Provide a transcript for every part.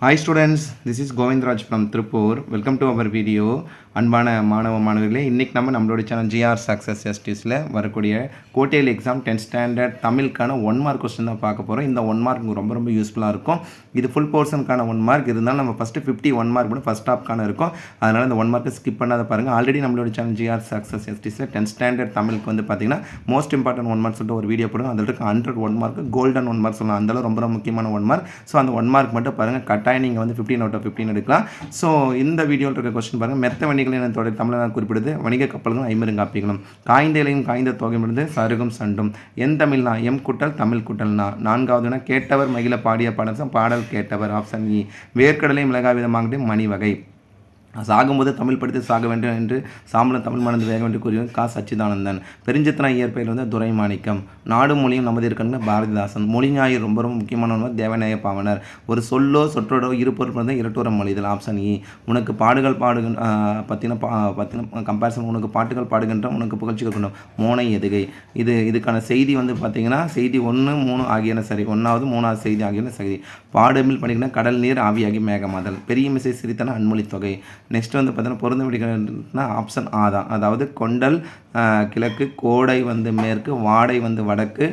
Hi students this is Govindaraj from Tiruppur welcome to our video அன்பான மாணவ மாணவர்களே இன்றைக்கி நம்ம நம்மளோட சேனல் ஜிஆர் சக்ஸஸ் எஸ்டிஸில் வரக்கூடிய கோட்டையில் எக்ஸாம் டென்த் ஸ்டாண்டர்ட் தமிழுக்கான ஒன் மார்க் கொஸ்டின் தான் பார்க்க போகிறோம் இந்த ஒன் மார்க் ரொம்ப ரொம்ப யூஸ்ஃபுல்லாக இருக்கும். இது ஃபுல் போர்ஷனுக்கான ஒன் மார்க் இருந்தாலும் நம்ம ஃபஸ்ட்டு ஃபிஃப்டி ஒன் மார்க் மட்டும் ஃபஸ்ட் ஹாப்க்கான இருக்கும். அதனால் இந்த ஒன் மார்க்கை ஸ்கிப் பண்ணாத பாருங்கள் ஆல்ரெடி நம்மளோட சேனல் ஜிஆர் சக்ஸஸ் எஸ்டிஸில் டென்த் ஸ்டாண்டர்ட் தமிழுக்கு வந்து பார்த்தீங்கன்னா மோஸ்ட் இம்பார்ட்டன்ட் ஒன் மார்க் சொல்லிட்டு ஒரு வீடியோ போடுங்க. அதில் இருக்க hundred one mark golden one mark சொல்லலாம் அந்தளவு ரொம்ப ரொம்ப முக்கியமான ஒன் மார்க் ஸோ அந்த ஒன் மார்க் மட்டும் பாருங்கள் கட் கட்டாயம் நீங்கள் வந்து ஃபிஃப்டின் அவுட் ஆஃப் ஃபிஃப்டின் எடுக்கலாம். ஸோ இந்த வீடியோவில் இருக்க கொஸ்டின் பாருங்கள் மெத்த வணிகளின் தொடர் தமிழக குறிப்பிடுது. வணிக கப்பல்களும் ஐம்பெருங்காப்பிகளும். காய்ந்த இலையும் காய்ந்த தொகையிலிருந்து சருகும் சண்டும். என் தமிழ்னா எம் குட்டல் தமிழ் குட்டல்னா நான்காவதுனா கேட்டவர் மகிழ பாடிய பாடல் பாடல் கேட்டவர் ஆப்ஷன் இ e. வேர்க்கடலை மிளகாய் விதமாகட்டும் மணி வகை சாகும்போது தமிழ் படித்து சாக வேண்டும் என்று சாம்பலம் தமிழ் மணந்து வேக வேண்டும் கூறியவர் கா. சச்சிதானந்தன். பெருஞ்சித்தன இயற்பெயர் வந்து துரை மாணிக்கம் நாடு மொழியும் நமது இருக்கணுங்க பாரதிதாசன். மொழி ஞாயிறு ரொம்ப ரொம்ப முக்கியமானவர் தேவநாய பாவனர். ஒரு சொல்லோ சொற்றோடோ இருப்பொருள் வந்து இரட்டுரம் இதில் ஆப்ஷன் இ e. உனக்கு பாடுகள் பாடுகின் பற்றின பா பற்றின கம்பேரிசன் உனக்கு பாட்டுகள் பாடுகின்ற உனக்கு புகழ்ச்சிகள் கொடுக்கணும் மோனை எதுகை. இது இதுக்கான செய்தி வந்து பார்த்திங்கன்னா செய்தி ஒன்று மூணு ஆகியன சரி. ஒன்றாவது மூணாவது செய்தி ஆகியன சரி. பாடுமில் பண்ணிக்கினா கடல் நீர் ஆவியாகி மேகமாதல். பெரிய மிசை சிரித்தன அன்மொழி தொகை. நெக்ஸ்ட் வந்து பார்த்தீங்கன்னா பொருந்த முடிக்கிறதுனா ஆப்ஷன் ஆ தான். அதாவது கொண்டல் கிழக்கு கோடை வந்து மேற்கு வாடை வந்து வடக்கு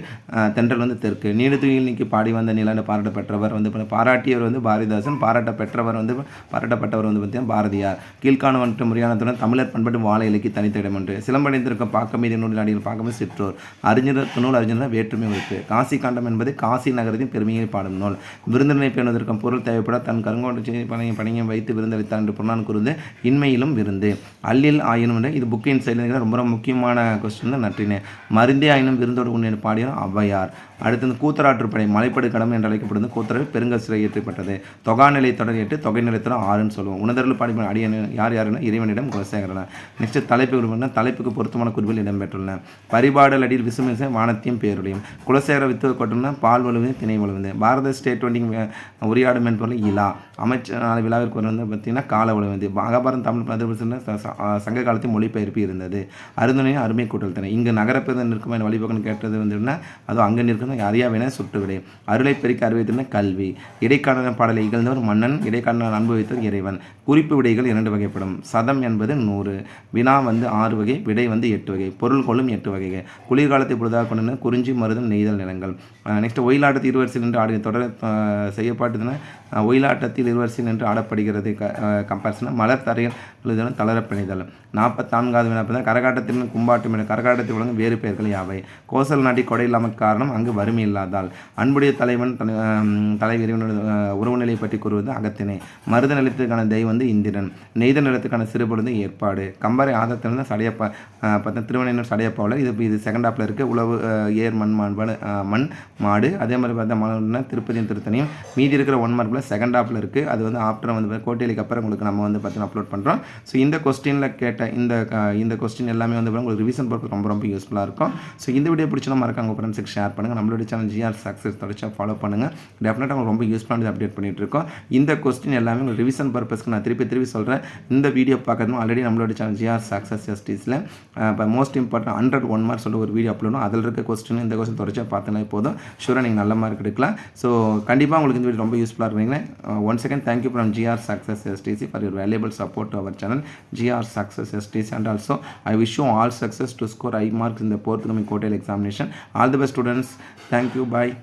தென்றல் வந்து தெற்கு. நீடுதுயில் நீக்கி பாடி வந்த நிலாண்டு பாராட்ட பெற்றவர் வந்து பாராட்டியவர் வந்து பாரதிதாசன் பாராட்ட பெற்றவர் வந்து பாராட்டப்பட்டவர் வந்து பார்த்தீங்கன்னா பாரதியார். கீழ்காண வந்துட்டு முறையானத்துடன் தமிழர் பண்பாட்டு வாழை இலக்கி தனித்த இடம் என்று சிலம்படைந்திருக்க பாக்கமீதி நூலில் அடிகள் பார்க்கமே சிற்றோர். அறிஞர் நூல் அறிஞர் வேற்றுமை வைப்பு காசி காண்டம் என்பது காசி நகரத்தின் பெருமையை பாடும் நூல். விருந்தினை பேணுவதற்கும் பொருள் தேவைப்பட தன் கருங்கோட்டை பணியை பணியை வைத்து விருந்தளித்தார் என்று புறநான் கூறுந்து இன்மையிலும் விருந்து. அல்லில் ஆயினும் இது புக்கின் செயல் ரொம்ப ரொம்ப முக்கியமான கொஸ்டின் தான் நற்றினே. மருந்தே ஆயினும் விருந்தோடு உன்னை பாடியோம் ஔவையார். அடுத்து இந்த கூத்தராற்றுப்படை மலைப்படு கடமை என்று அழைக்கப்படுது கூத்தரவு பெருங்கல் சிறை ஏற்றப்பட்டது தொகாநிலை தொடர் எட்டு தொகை நிலைத்தரம் ஆறுன்னு சொல்லுவோம். உணர்தல் பாடி அடியன் யார் யாருன்னா இறைவனிடம் குலசேகரன நெக்ஸ்ட் தலைப்பு குறிப்பிட்ட தலைப்புக்கு பொருத்தமான குறிப்பில் இடம்பெற்றுள்ளன. பரிபாடல் அடியில் விசுமிச வானத்தியம் பேருடையும் குலசேகர வித்து கொட்டம்னா பால் வலுவது திணை வலுவது பாரத ஸ்டேட் வண்டிங் உரையாடும் என்பொருள் இலா. அமைச்சர் விழாவிற்கு வந்து பார்த்தீங்கன்னா கால வலுவது மகாபாரதம் தமிழ் பதிவு சங்க காலத்தில் மொழிபெயர்ப்பு இருந்தது. அருந்து அருந்தனையும் அருமை கூட்டல் திணை இங்கு நகரப்பேருந்து நிற்கும் வழிபோக்கன் கேட்டது வந்து அதுவும் அங்கே நிற்கணும் அறியாவின சுற்றுவிடை அருளை பெருக்க அறிவித்திருந்த கல்வி. இடைக்கால பாடலை இகழ்ந்தவர் மன்னன் இடைக்கால அனுபவித்தவர் இறைவன். குறிப்பு விடைகள் இரண்டு வகைப்படும். சதம் என்பது நூறு. வினா வந்து ஆறு வகை விடை வந்து எட்டு வகை. பொருள் கொள்ளும் எட்டு வகைகள். குளிர்காலத்தை பொழுதாக கொண்டு குறிஞ்சி மருதம் நெய்தல் நிலங்கள். நெக்ஸ்ட் ஒயிலாட்டத்தில் இருவரிசை நின்று ஆடு தொடர் செய்யப்பட்டதுன்னா ஒயிலாட்டத்தில் இருவரிசை நின்று ஆடப்படுகிறது கம்பேரிசனாக மலர் தரையில் தளரப்பணிதல் நாற்பத்தான்காவது வினாப்பதான் குழந்தைகள் கும்பாட்டும் என கரகாட்டத்தில் விளங்கும் வேறு பெயர்கள் யாவை? கோசல் நாட்டி கொடை இல்லாமல் காரணம் அங்கு வறுமை இல்லாதால். அன்புடைய தலைவன் தலைவர் உறவு நிலையை பற்றி கூறுவது அகத்தினை. மருத நிலத்திற்கான தெய்வம் வந்து இந்திரன். நெய்த நிலத்துக்கான சிறுபொழுது ஏற்பாடு. கம்பரை ஆதத்திலிருந்து சடையப்பா பார்த்தா திருவண்ணூர் சடையப்பாவில் இது இது செகண்ட் ஆப்பில் இருக்குது உழவு ஏர் மண் மாண்பாடு மண் மாடு. அதே மாதிரி பார்த்தா மலர்னா திருப்பதியும் திருத்தணியும். மீதி இருக்கிற ஒன் மார்க்கில் செகண்ட் ஆப்பில் இருக்குது அது வந்து ஆஃப்டர் வந்து கோட்டையிலுக்கு அப்புறம் உங்களுக்கு நம்ம வந்து பார்த்தீங்கன்னா அப்லோட் பண்ணுறோம் ஸோ இந்த கொஸ்டினில் கேட்ட இந்த இந்த கொஸ்டின் எல்லாமே வந்து உங்களுக்கு ரிவிஷன் பர்பஸ் ரொம்ப ரொம்ப யூஸ்ஃபுல்லாக இருக்கும். ஸோ இந்த வீடியோ பிடிச்சா மறக்காம உங்கள் ஃப்ரெண்ட்ஸுக்கு ஷேர் பண்ணுங்கள் நம்மளுடைய சேனல் ஜிஆர் சக்ஸஸ் தொடர்ச்சியாக ஃபாலோ பண்ணுங்கள் டெஃபினட்டாக உங்களுக்கு ரொம்ப யூஸ்ஃபுல்லானது அப்டேட் பண்ணிகிட்டு இருக்கோம். இந்த கொஸ்டின் எல்லாமே உங்களுக்கு ரிவிஷன் பர்பஸ்க்கு நான் திருப்பி திருப்பி சொல்கிறேன் இந்த வீடியோ பார்க்கணும் ஆல்ரெடி நம்மளோட சேனல் ஜிஆர் சக்ஸஸ் எஸ்டிஸில் இப்போ most important hundred one mark சொல்லி ஒரு வீடியோ அப்லோடும் அதில் இருக்க கொஸ்டின் இந்த கொஸ்டின் தொடர்ச்சியாக பார்த்தீங்கன்னா போதும். ஷூராக நீங்கள் நல்ல மார்க் எடுக்கலாம். ஸோ கண்டிப்பாக உங்களுக்கு இந்த வீடியோ ரொம்ப யூஸ்ஃபுல்லாக இருப்பீங்க one second thank you from GR success STC for your valuable support our channel GR success STC and also I wish you all all success to score high marks இந்த forthcoming கோட்டைல் examination all the best students thank you bye